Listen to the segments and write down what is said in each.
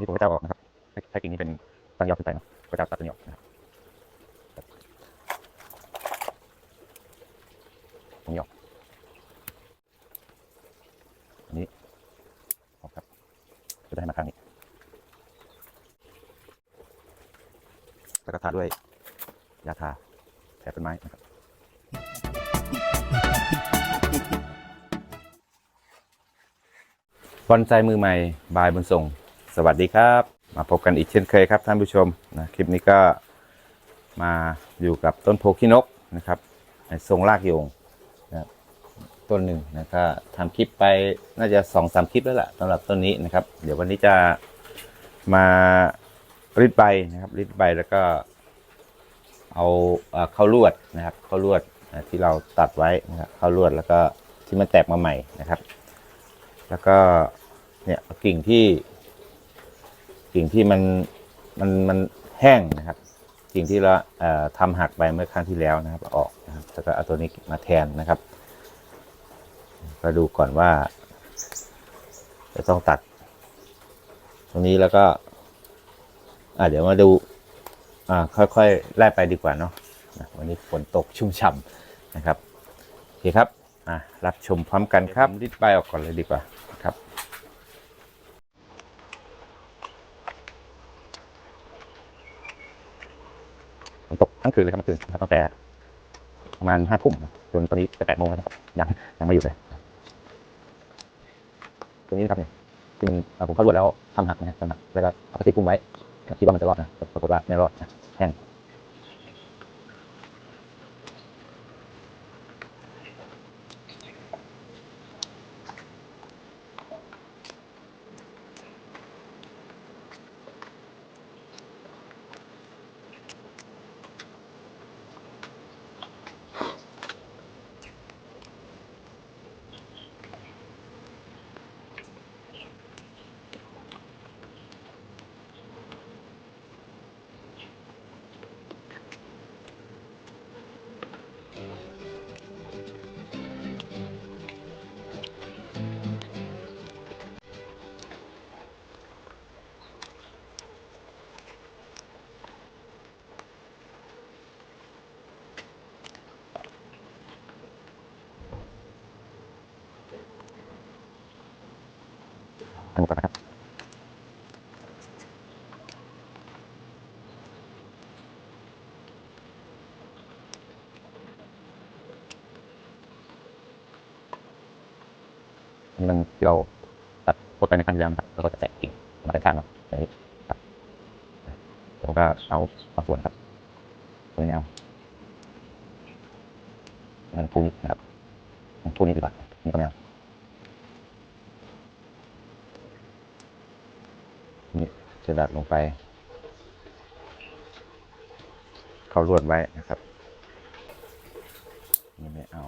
นี่ผมก็จะอาออกนะครับใช้กิ่งนี้เป็นตั้งยอดขึ้นไปนะก็จะตัดตัวนี้ออกนะครับตรงนี้ออกอันนี้ออกครับ จะได้มาข้างนี้แล้วก็ทาด้วยยาทาแผลต้นไม้นะครับบอนไซมือใหม่บายบุญส่ง วัสดีครับ มาพบกันอีกเช่นเคยครับท่านผู้ชมนะคลิปนี้ก็มาอยู่กับต้นโพคินกนะครับในทรงรากโยงนะต้นหนึ่งนะก็ทำคลิปไปน่าจะสองสามคลิปแล้วล่ะสำหรับต้นนี้นะครับ เดี๋ยววันนี้จะมาริดใบนะครับริดใบแล้วก็เอาเข้าลวดนะครับเข้าลวดนะที่เราตัดไว้นะครับเข้าลวดแล้วก็ที่มันแตกมาใหม่นะครับ แล้วก็เนี่ยกิ่งที่ กิ่งที่มันมันมันแห้งนะครับกิ่งที่เราทำหักไปเมื่อครั้งที่แล้วนะครับออกนะครับแล้วก็เอาตัวนี้มาแทนนะครับก็ดูก่อนว่า จะต้องตัด ตรงนี้แล้วก็อะเดี๋ยวมาดูอ่าค่อยๆไล่ไปดีกว่าเนาะวันนี้ฝนตกชุ่มฉ่ำนะครับโอเคครับอะรับชมพร้อมกันครับรีดใบออกก่อนเลยดีกว่าครับ ฝนตก ทั้งคืนเลยครับเมื่อคืนตั้งแต่ประมาณห้าทุ่มจนตอนนี้จะแปดโมงแล้วนะครับยังยังไม่หยุดเลยตัวนี้นะครับเนี่ยที่มันผมเข้ารวดแล้วทำหักนะทำหักแล้วก็เอาพลาสติกคลุมไว้คิดว่ามันจะรอดนะปรากฏว่าไม่รอดนะแห้ง ทั้งก่อนนะครับอันนี้มันที่เราตัดโคตรไปในครั้งที่แล้วนะครับแล้วก็จะแตกกิ่งมาได้านข้างเนาะแบบนี้ครับผมก็เอาบางส่วนครับตัวนี้เอามันพูนี้นะครับพูนี้ดีกว่านี่ก็ไม่เอา จะดัดลงไป เข้าลวดไว้นะครับนี่ไม่เอา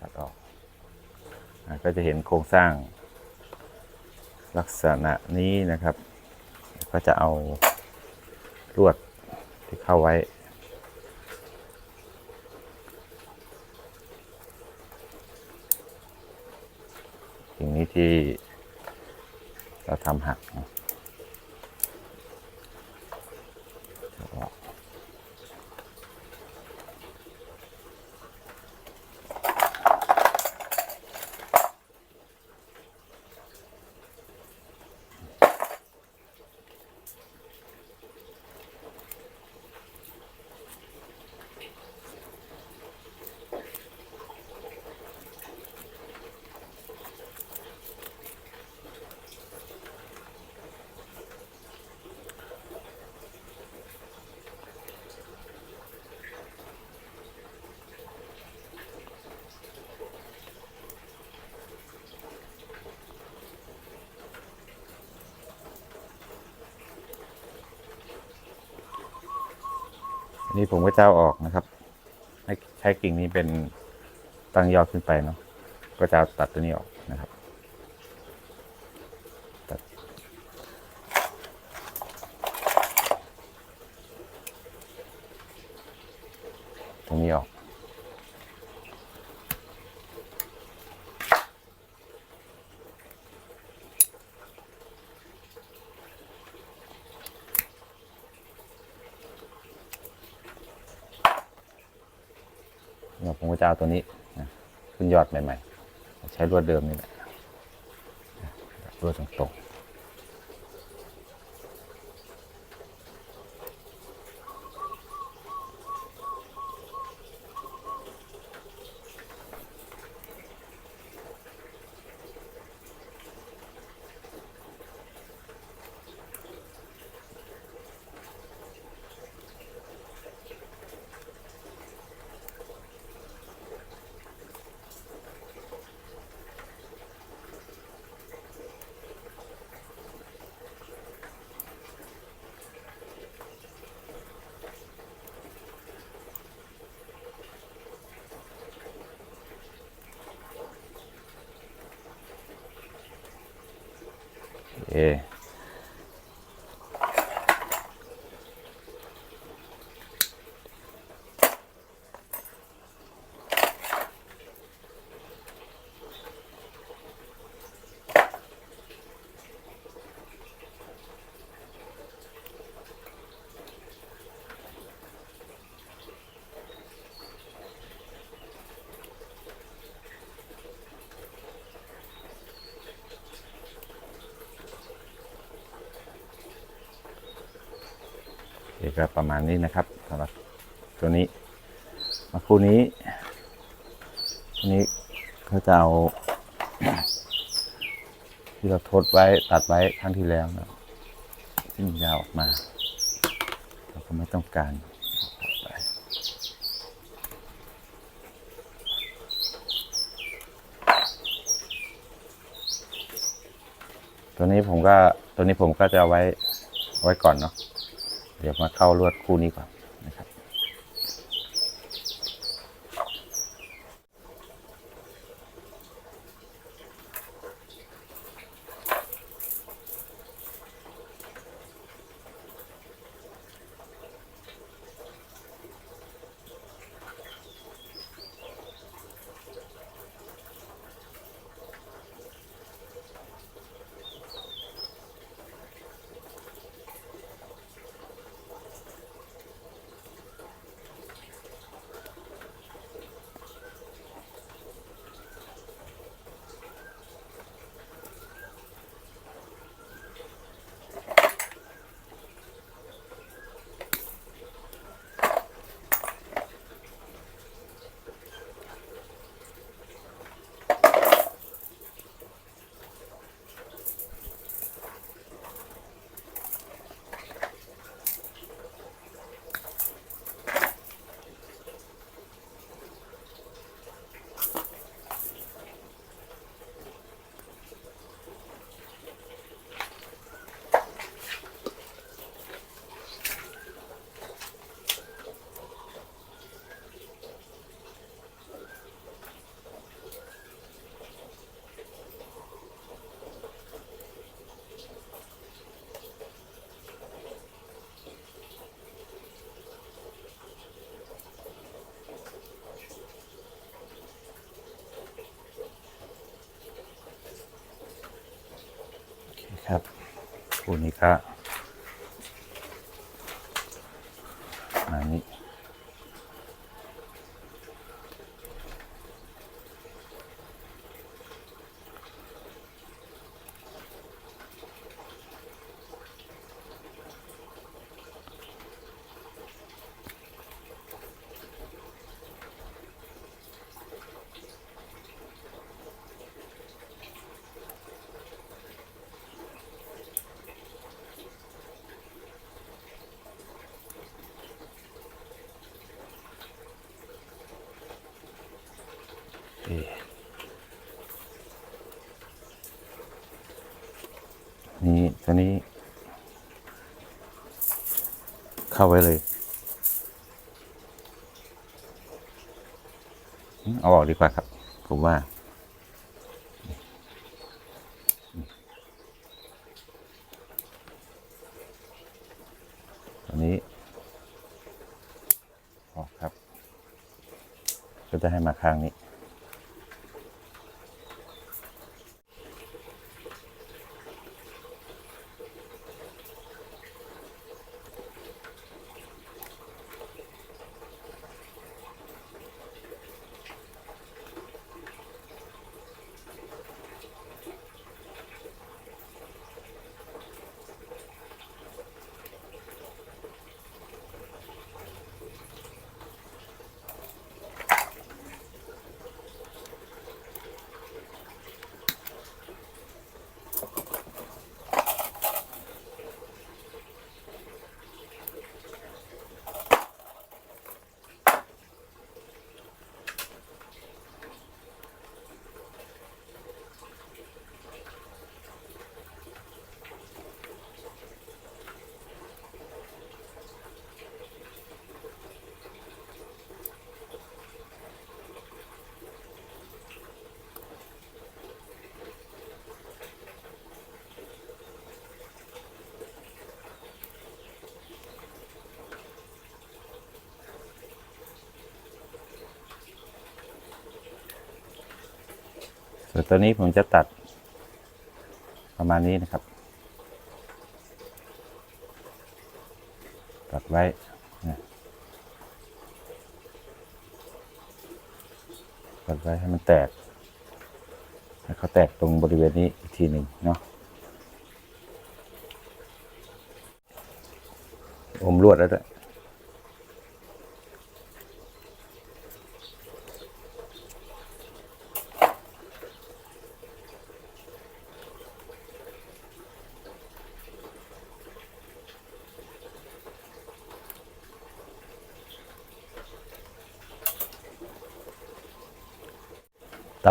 ตัดออกอก็จะเห็นโครงสร้างลักษณะนี้นะครับ ก็จะเอาลวดที่เข้าไว้ สิ่งนี้ที่เราทำหักนะ อันนี้ผมก็จะเอาออกนะครับ ให้ใช้กิ่งนี้เป็นตั้งยอดขึ้นไปเนาะก็จะเอาตัดตัวนี้ออกนะครับ ตัดตรงนี้ออก จะเอาตัวนี้นะขึ้นยอดใหม่ๆ ใช้ลวดเดิมนี่แหละลวดตรงๆ Yeah. โอเคก็ประมาณนี้นะครับสำหรับตัวนี้มาคู่นี้อันนี้เขาจะเอาที่เราทดไว้ตัดไว้ครั้งที่แล้วนะที่มันยาวออกมา เราก็ไม่ต้องการตัวนี้ผมก็ตัวนี้ผมก็จะเอาไว้ไว้ก่อนเนาะ เดี๋ยวมาเข้าลวดคู่นี้ก่อนนะครับ โอเคครับ คู่นี้ก็ม นี่ตัวนี้ เข้าไว้เลย เอาออกดีกว่าครับ ผมว่า ตัวนี้ ออกครับ ก็จะให้มาข้างนี้ ส่วนตัวนี้ผมจะตัดประมาณนี้นะครับ ตัดไว้ตัดไว้ให้มันแตกให้เขาแตกตรงบริเวณนี้อีกทีหนึ่งเนาะอมลวดแล้วด้วย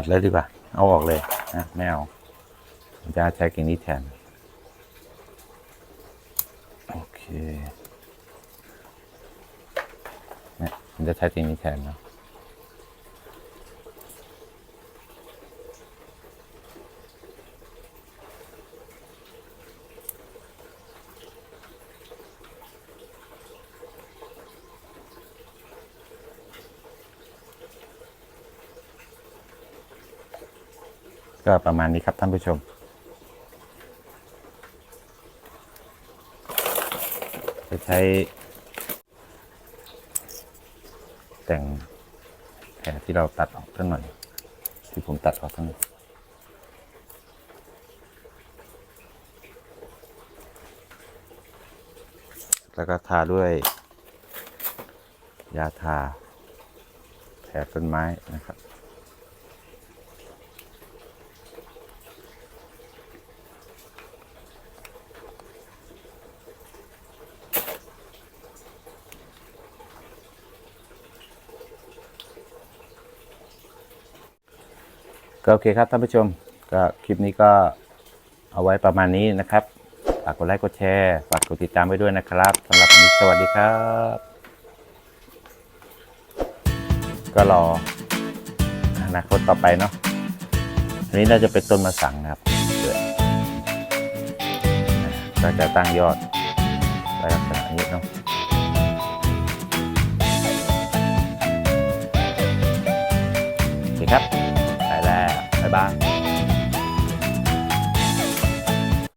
ตัดเลยดีกว่า เอาออกเลยนะไม่เอาผมจะใช้กิ่งนี้แทน โอเคเนี่ยผมจะใช้กิ่งนี้แทนเนาะ ก็ประมาณนี้ครับท่านผู้ชม จะใช้ แต่งแผลที่เราตัดออกทั้งหน่อย ที่ผมตัดออกทั้งแล้วก็ทาด้วย ยาทาแผลต้นไม้นะครับ ก็โอเคครับท่านผู้ชมก็คลิปนี้ก็เอาไว้ประมาณนี้นะครับฝากกดไลค์กดแชร์ฝากกดติดตามไว้ด้วยนะครับสำหรับวันนี้สวัสดีครับ ก็รออนาคตต่อไปเนาะอันนี้น่าจะเป็นต้นมะสังนะครับก็จะตั้งยอดไว้ลักษณะนี้เนาะโอเคครับ 拜拜。